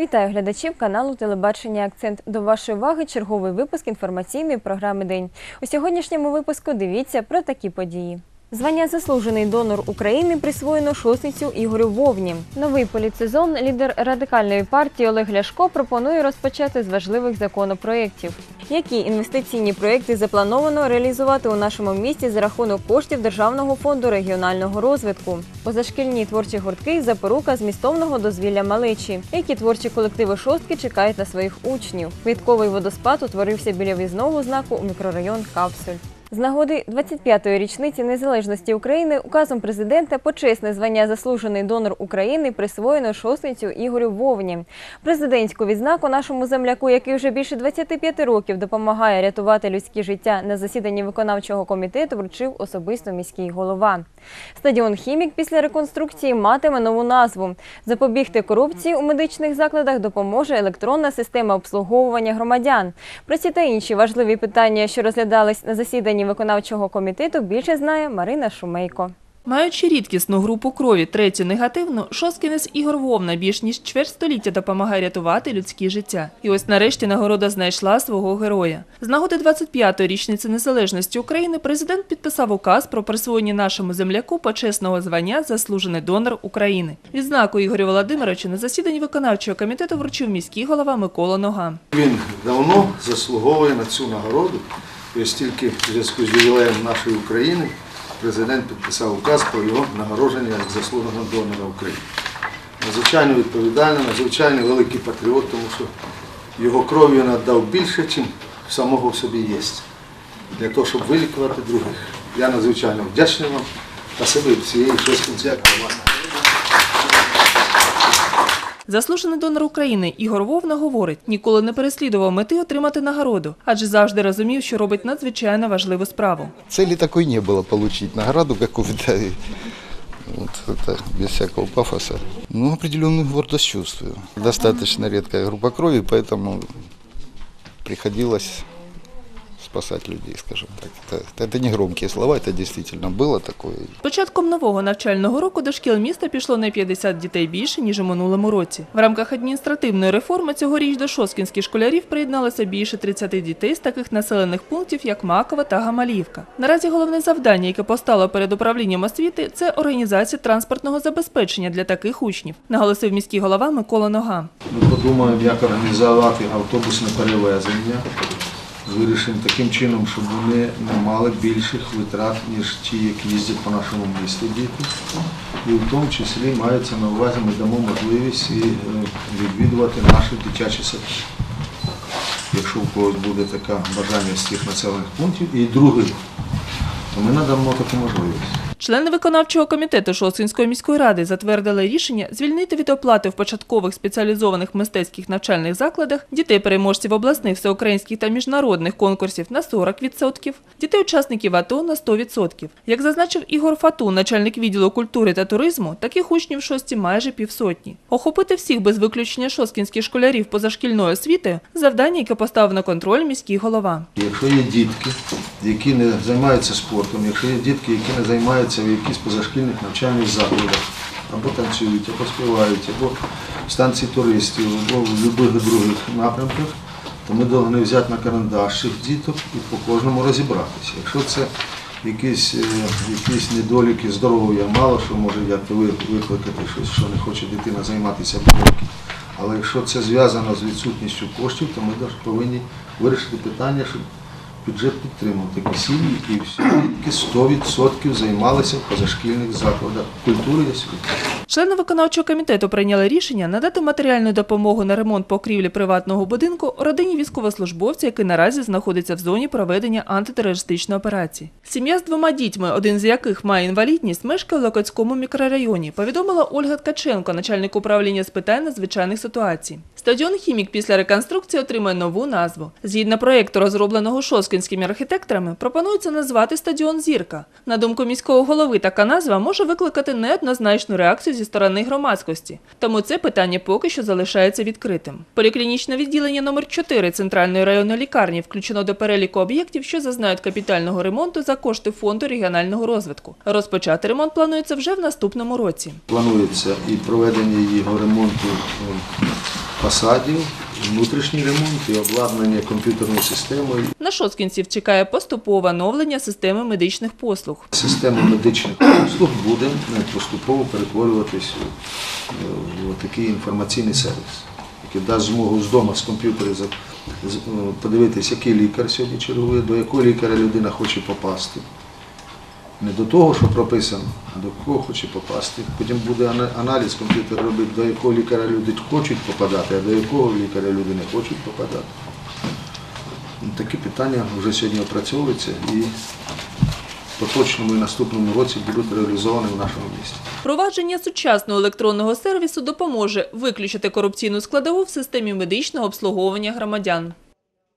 Вітаю глядачів каналу Телебачення Акцент. До вашої уваги черговий випуск інформаційної програми День. У сьогоднішньому випуску дивіться про такі події. Звання заслужений донор України присвоєно шосницю Ігорю Вовні. Новий політсезон лідер радикальної партії Олег Ляшко пропонує розпочати з важливих законопроєктів. Які інвестиційні проєкти заплановано реалізувати у нашому місті за рахунок коштів Державного фонду регіонального розвитку? Позашкільні творчі гуртки запорука змістовного дозвілля малечі. Які творчі колективи шостки чекають на своїх учнів? Квітковий водоспад утворився біля в'їзного знаку у мікрорайон Капсуль. З нагоди 25-ї річниці незалежності України указом президента почесне звання заслужений донор України присвоєно шосницю Ігорю Вовні. Президентську відзнаку нашому земляку, який вже більше 25 років допомагає рятувати людські життя на засіданні виконавчого комітету, вручив особисто міський голова. Стадіон Хімік після реконструкції матиме нову назву. Запобігти корупції у медичних закладах допоможе електронна система обслуговування громадян. Про ці та інші важливі питання, що розглядались на засіданні виконавчого комітету, більше знає Марина Шумейко. Маючи рідкісну групу крові, третю негативну, шосткінець Ігор Вовна більш ніж чверть століття допомагає рятувати людські життя. І ось нарешті нагорода знайшла свого героя. З нагоди 25-ї річниці незалежності України президент підписав указ про присвоєння нашому земляку почесного звання Заслужений донор України. Відзнаку Ігорю Володимировичу на засіданні виконавчого комітету вручив міський голова Микола Нога. Він давно заслуговує на цю нагороду. Ось тільки в зв'язку з ювілеєм нашої України президент підписав указ про його нагородження як заслуженого донора України. Надзвичайно відповідальний, надзвичайно великий патріот, тому що його кров'ю надав більше, ніж самого в собі є, для того, щоб вилікувати других. Я надзвичайно вдячний вам та себе всієї шостинці. Дякую вам. Заслужений донор України Ігор Вовна говорить, ніколи не переслідував мети отримати нагороду, адже завжди розумів, що робить надзвичайно важливу справу. Цели такой не было получить награду какую-то. и Вот это без всякого пафоса. Ну, определенную гордость чувствую. Достаточно редкая группа крови, поэтому приходилось спасать людей, скажем так. Это, это не громкие слова, это действительно было такое. З Початком нового навчального року до шкіл міста пішло на 50 дітей більше, ніж у минулому році. В рамках адміністративної реформи цьогоріч до шосткінських школярів приєдналося більше 30 дітей з таких населених пунктів, як Макова та Гамалівка. Наразі головне завдання, яке постало перед управлінням освіти, це організація транспортного забезпечення для таких учнів, наголосив міський голова Микола Нога. Ми подумаємо, як організувати автобусне перевезення. Вирішимо таким чином, щоб вони не мали більших витрат, ніж ті, які їздять по нашому місту діти. І в тому числі мається на увазі, ми дамо можливість е, відвідувати наші дитячі садки. Якщо у когось буде таке бажання з тих населених пунктів, і других, то ми надамо таку можливість. Члени виконавчого комітету Шосткінської міської ради затвердили рішення звільнити від оплати в початкових спеціалізованих мистецьких навчальних закладах дітей-переможців обласних, всеукраїнських та міжнародних конкурсів на 40%, дітей-учасників АТО на 100%. Як зазначив Ігор Фатун, начальник відділу культури та туризму, таких учнів шості майже півсотні. Охопити всіх без виключення шосткінських школярів позашкільної освіти – завдання, яке поставив на контроль міський голова. Якщо є дітки, які не займаються спортом, якщо є дітки, які не займаються в якихось позашкільних навчальних закладах, або танцюють, або співають, або в станції туристів, або в будь-яких других напрямках, то ми повинні взяти на карандаш цих діток і по кожному розібратися. Якщо це якісь, е, якісь недоліки здоров'я, мало що може викликати щось, що не хоче дитина займатися будь-яким. Але якщо це зв'язано з відсутністю коштів, то ми повинні вирішити питання, щоб бюджет підтримав такі сім'ї і всі дітки 100% займалися в позашкільних закладах культури і освіти. Члени виконавчого комітету прийняли рішення надати матеріальну допомогу на ремонт покрівлі приватного будинку родині військовослужбовця, який наразі знаходиться в зоні проведення антитерористичної операції. Сім'я з двома дітьми, один з яких має інвалідність, мешкає в Локотському мікрорайоні. Повідомила Ольга Ткаченко, начальник управління з питань надзвичайних ситуацій. Стадіон Хімік після реконструкції отримає нову назву. Згідно проєкту, розробленого шоскінськими архітекторами, пропонується назвати стадіон Зірка. На думку міського голови, така назва може викликати неоднозначну реакцію зі сторони громадськості. Тому це питання поки що залишається відкритим. Поліклінічне відділення номер 4 центральної районної лікарні включено до переліку об'єктів, що зазнають капітального ремонту за кошти фонду регіонального розвитку. Розпочати ремонт планується вже в наступному році. Планується і проведення його ремонту е, фасадів, внутрішній ремонт і обладнання комп'ютерною системою. На шосткінців чекає поступове оновлення системи медичних послуг. Система медичних послуг буде е, поступово перетворюватись в такий інформаційний сервіс, який дасть змогу з дому з комп'ютера е, подивитись, який лікар сьогодні чергує, до якого лікаря людина хоче попасти. Не до того, що прописано, а до кого хоче попасти. Потім буде аналіз комп'ютер робити, до якого лікаря люди хочуть попадати, а до якого лікаря люди не хочуть попадати. Ну, Такі питання вже сьогодні опрацьовуються і в поточному і наступному році будуть реалізовані в нашому місті. Впровадження сучасного електронного сервісу допоможе виключити корупційну складову в системі медичного обслуговування громадян.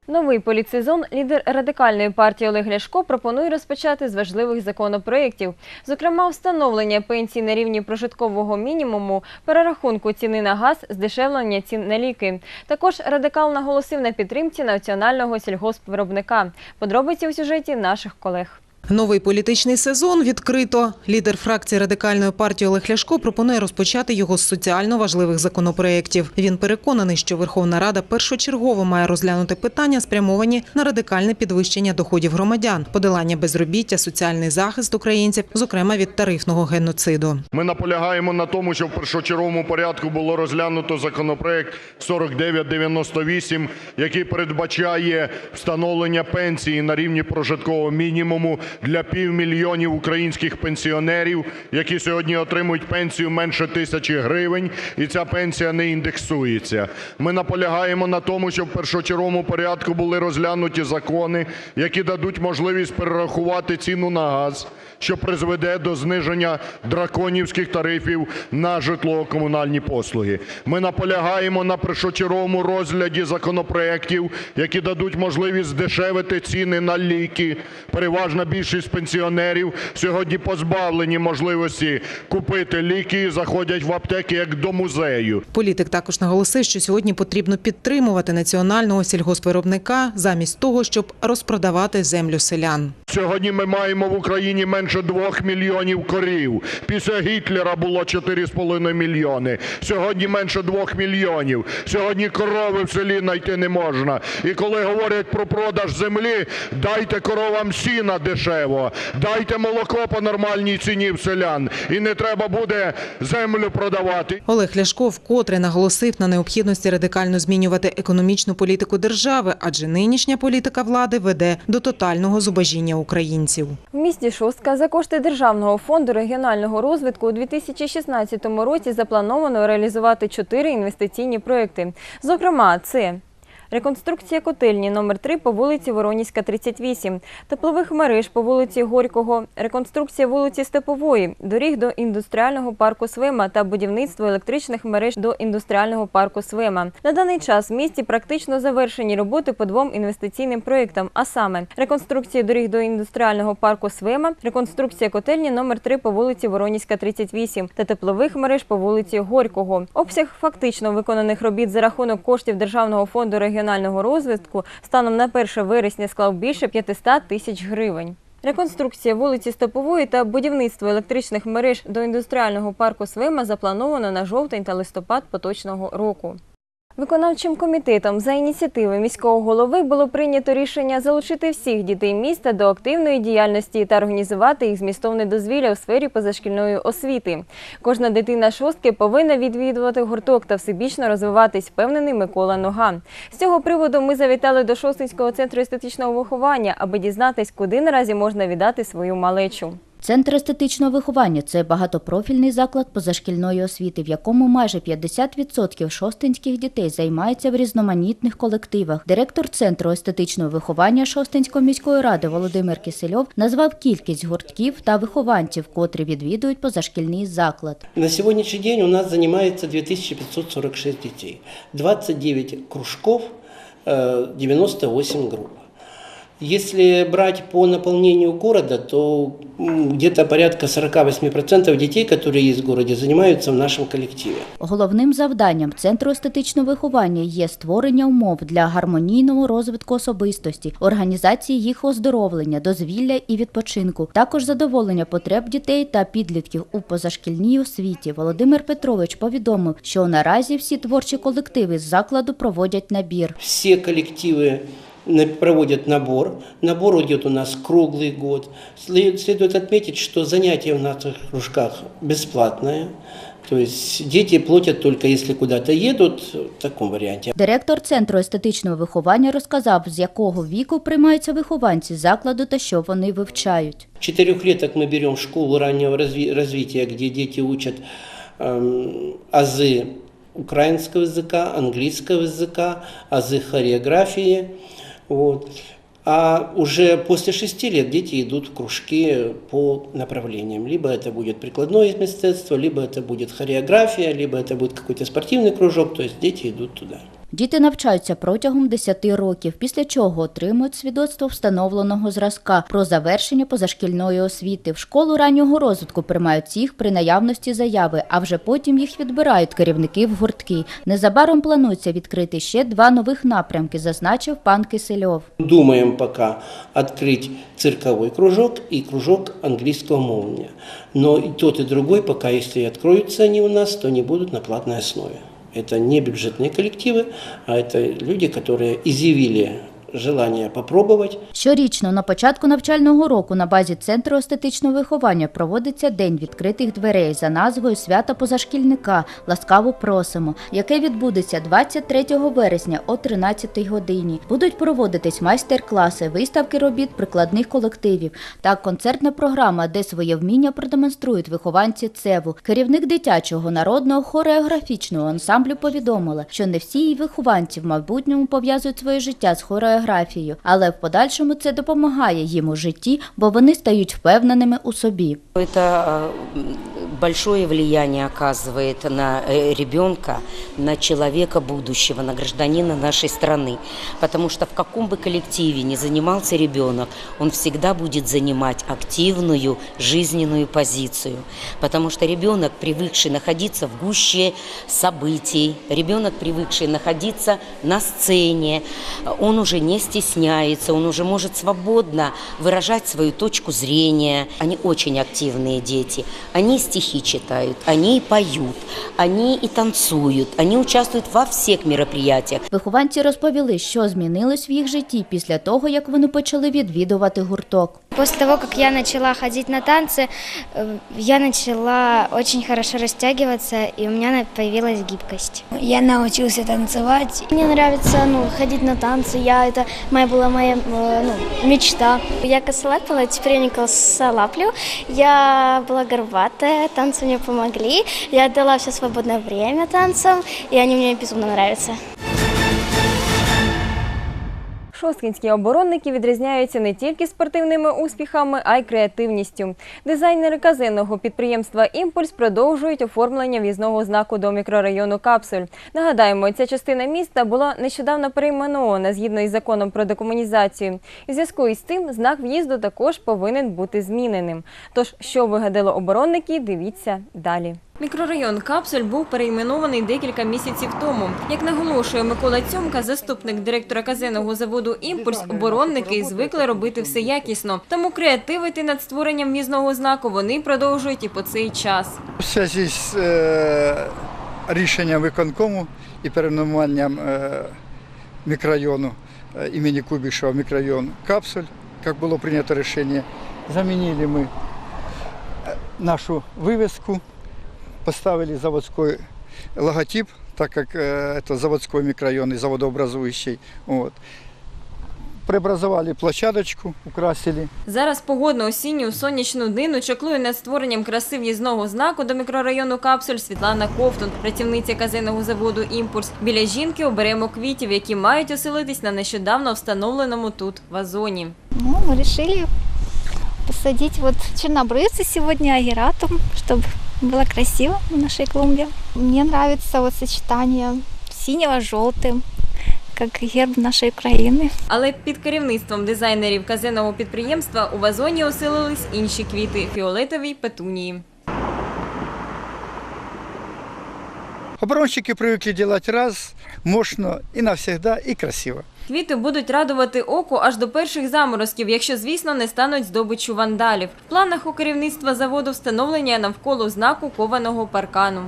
Новий політсезон лідер радикальної партії Олег Ляшко пропонує розпочати з важливих законопроєктів, зокрема встановлення пенсій на рівні прожиткового мінімуму, перерахунку ціни на газ, здешевлення цін на ліки. Також радикал наголосив на підтримці національного сільгоспвиробника. Подробиці у сюжеті наших колег. Новий політичний сезон відкрито. Лідер фракції радикальної партії Олег Ляшко пропонує розпочати його з соціально важливих законопроєктів. Він переконаний, що Верховна Рада першочергово має розглянути питання, спрямовані на радикальне підвищення доходів громадян, подолання безробіття, соціальний захист українців, зокрема від тарифного геноциду. Ми наполягаємо на тому, щоб в першочерговому порядку було розглянуто законопроект 4998, який передбачає встановлення пенсії на рівні прожиткового мінімуму для півмільйонів українських пенсіонерів, які сьогодні отримують пенсію менше тисячі гривень, і ця пенсія не індексується. Ми наполягаємо на тому, щоб в першочерговому порядку були розглянуті закони, які дадуть можливість перерахувати ціну на газ, що призведе до зниження драконівських тарифів на житлово-комунальні послуги. Ми наполягаємо на першочерговому розгляді законопроєктів, які дадуть можливість здешевити ціни на ліки. Переважна більшість пенсіонерів сьогодні позбавлені можливості купити ліки, заходять в аптеки як до музею. Політик також наголосив, що сьогодні потрібно підтримувати національного сільгоспвиробника замість того, щоб розпродавати землю селян. Сьогодні ми маємо в Україні менше двох мільйонів корів. Після Гітлера було 4,5 мільйони. Сьогодні менше двох мільйонів. Сьогодні корови в селі знайти не можна. І коли говорять про продаж землі, дайте коровам сіна дешево, дайте молоко по нормальній ціні в селян. І не треба буде землю продавати. Олег Ляшко вкотре наголосив на необхідності радикально змінювати економічну політику держави, адже нинішня політика влади веде до тотального зубожіння українців. В місті Шостка за кошти Державного фонду регіонального розвитку у 2016 році заплановано реалізувати чотири інвестиційні проекти. Зокрема, це Реконструкція котельні номер 3 по вулиці Воронівська, 38, теплових мереж по вулиці Горького, реконструкція вулиці Степової, доріг до індустріального парку Свема та будівництво електричних мереж до індустріального парку Свема. На даний час в місті практично завершені роботи по двом інвестиційним проєктам, а саме реконструкція доріг до індустріального парку Свема, реконструкція котельні номер 3 по вулиці Воронівська, 38 та теплових мереж по вулиці Горького. Обсяг фактично виконаних робіт за рахунок коштів Державного фонду регіонального розвитку станом на 1 вересня склав більше 500 тисяч гривень. Реконструкція вулиці Стопової та будівництво електричних мереж до індустріального парку Свима заплановано на жовтень та листопад поточного року. Виконавчим комітетом за ініціативи міського голови було прийнято рішення залучити всіх дітей міста до активної діяльності та організувати їх змістовне дозвілля у сфері позашкільної освіти. Кожна дитина шостки повинна відвідувати гурток та всебічно розвиватись, впевнений Микола Нога. З цього приводу ми завітали до Шостинського центру естетичного виховання, аби дізнатись, куди наразі можна віддати свою малечу. Центр естетичного виховання це багатопрофільний заклад позашкільної освіти, в якому майже 50% шостинських дітей займаються в різноманітних колективах. Директор центру естетичного виховання Шостинської міської ради Володимир Кисельов назвав кількість гуртків та вихованців, котрі відвідують позашкільний заклад. На сегодняшний день у нас занимается 2546 детей, 29 кружков, э, 98 групп. Если брать по наполнению города, то где-то порядка 48% детей, которые есть в городе, занимаются в нашем коллективе. Головним завданням центру естетичного виховання є створення умов для гармонійного розвитку особистості, організації їх оздоровлення, дозвілля і відпочинку, також задоволення потреб дітей та підлітків у позашкільній освіті. Володимир Петрович повідомив, що наразі всі творчі колективи з закладу проводять набір. Все коллективы на- проводят набор. Набор идет у нас круглый год. Сле- Следует отметить, что занятия в наших кружках бесплатные. То есть дети платят только если куда-то едут в таком варианте. Директор центру естетичного виховання розказав, з якого віку приймаються вихованці закладу та що вони вивчають. Четырехлеток мы берем школу раннего разви- развития, где дети учат эм, азы украинского языка, английского языка, азы хореографии. Вот. А уже после шести лет дети идут в кружки по направлениям. Либо это будет прикладное мастерство, либо это будет хореография, либо это будет какой-то спортивный кружок. То есть дети идут туда. Діти навчаються протягом 10 років, після чого отримують свідоцтво встановленого зразка про завершення позашкільної освіти. В школу раннього розвитку приймають їх при наявності заяви, а вже потім їх відбирають керівники в гуртки. Незабаром планується відкрити ще два нових напрямки, зазначив пан Кисельов. Думаем пока открыть цирковой кружок и кружок английского мовления. Но и тот, и другой пока, если и откроются они у нас, то не будут на платной основе. Это не бюджетные коллективы, а это люди, которые изъявили желание попробовать. Щорічно на початку навчального року на базі центру естетичного виховання проводиться День відкритих дверей за назвою Свята позашкільника. Ласкаво просимо, яке відбудеться 23 вересня о 13 годині. Будуть проводитись майстер-класи, виставки робіт прикладних колективів та концертна програма, де своє вміння продемонструють вихованці ЦЕВу. Керівник дитячого народного хореографічного ансамблю повідомила, що не всі її вихованці в майбутньому пов'язують своє життя з хореографією, але в подальшому це допомагає їм у житті, бо вони стають впевненими у собі. Это э, большое влияние оказывает на э, ребенка, на человека будущего, на гражданина нашей страны. Потому что в каком бы коллективе ни занимался ребенок, он всегда будет занимать активную жизненную позицию. Потому что ребенок, привыкший находиться в гуще событий, ребенок, привыкший находиться на сцене, он уже не стесняется, он уже может свободно выражать свою точку зрения. Они очень активные дети. Они стихи читают, они и поют, они и танцуют, они участвуют во всех мероприятиях. Вихованці розповіли, що змінилось в їх житті після того, як вони почали відвідувати гурток. После того, как я начала ходить на танцы, э, я начала очень хорошо растягиваться, и у меня на- появилась гибкость. Я научился танцевать. Мне нравится ну, ходить на танцы, я, это моя была моя э, ну, мечта. Я косолапила, теперь я не косолаплю. Я была горбатая, танцы мне помогли. Я отдала все свободное время танцам, и они мне безумно нравятся. Шосткінські оборонники відрізняються не тільки спортивними успіхами, а й креативністю. Дизайнери казенного підприємства Імпульс продовжують оформлення в'їзного знаку до мікрорайону Капсуль. Нагадаємо, ця частина міста була нещодавно перейменована згідно із законом про декомунізацію. У зв'язку із цим знак в'їзду також повинен бути зміненим. Тож, що вигадали оборонники, дивіться далі. Мікрорайон Капсуль був перейменований декілька місяців тому. Як наголошує Микола Цьомка, заступник директора казенного заводу Імпульс, оборонники звикли робити все якісно. Тому креативити над створенням в'їзного знаку вони продовжують і по цей час. У зв'язку з е, рішенням виконкому і перейменуванням е, мікрорайону е, імені Кубішева мікрорайон Капсуль, як було прийнято рішення, замінили ми нашу вивеску, поставили заводський логотип, так як е, це заводський мікрорайон і заводообразуючий. От. Преобразували площадочку, украсили. Зараз погодну осінню сонячну днину чаклує над створенням краси в'їзного знаку до мікрорайону Капсуль Світлана Ковтун, працівниця казенного заводу Імпульс. Біля жінки оберемо квітів, які мають оселитись на нещодавно встановленому тут вазоні. Ну, мы решили посадить вот чернобрывцы сегодня агератум, чтобы было красиво на нашей клумбе. Мне нравится вот сочетание синего с желтым. как герб нашей Украины. Але під керівництвом дизайнерів казенного підприємства у вазоні оселились інші квіти фіолетові й петунії. Оборонщики привыкли делать раз, мощно и навсегда, и красиво. Квіти будуть радувати око аж до перших заморозків, якщо, звісно, не стануть здобиччю вандалів. В планах у керівництва заводу встановлення навколо знаку кованого паркану.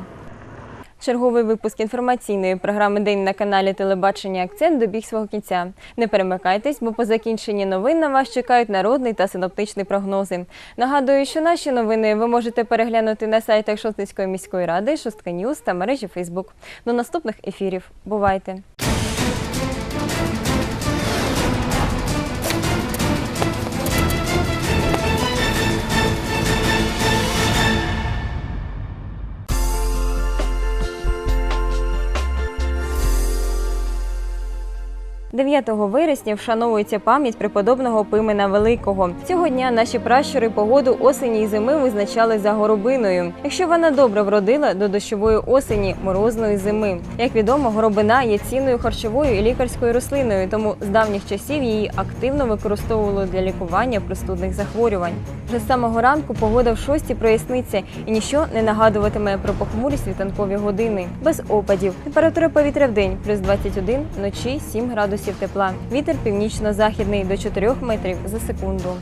Черговий випуск інформаційної програми День на каналі Телебачення Акцент добіг свого кінця. Не перемикайтесь, бо по закінченні новин на вас чекають народний та синоптичний прогнози. Нагадую, що наші новини ви можете переглянути на сайтах Шостинської міської ради, Шостка Ньюз та мережі Фейсбук. До наступних ефірів. Бувайте! – 9 вересня вшановується пам'ять преподобного Пимена Великого. Цього дня наші пращури погоду осені і зими визначали за горобиною. Якщо вона добре вродила до дощової осені, морозної зими. Як відомо, горобина є цінною харчовою і лікарською рослиною, тому з давніх часів її активно використовували для лікування простудних захворювань. Вже з самого ранку погода в шості проясниться і ніщо не нагадуватиме про похмурі світанкові години. Без опадів. Температура повітря в день плюс 21, вночі 7 градусів тепла. Вітер північно-західний до 4 метрів за секунду.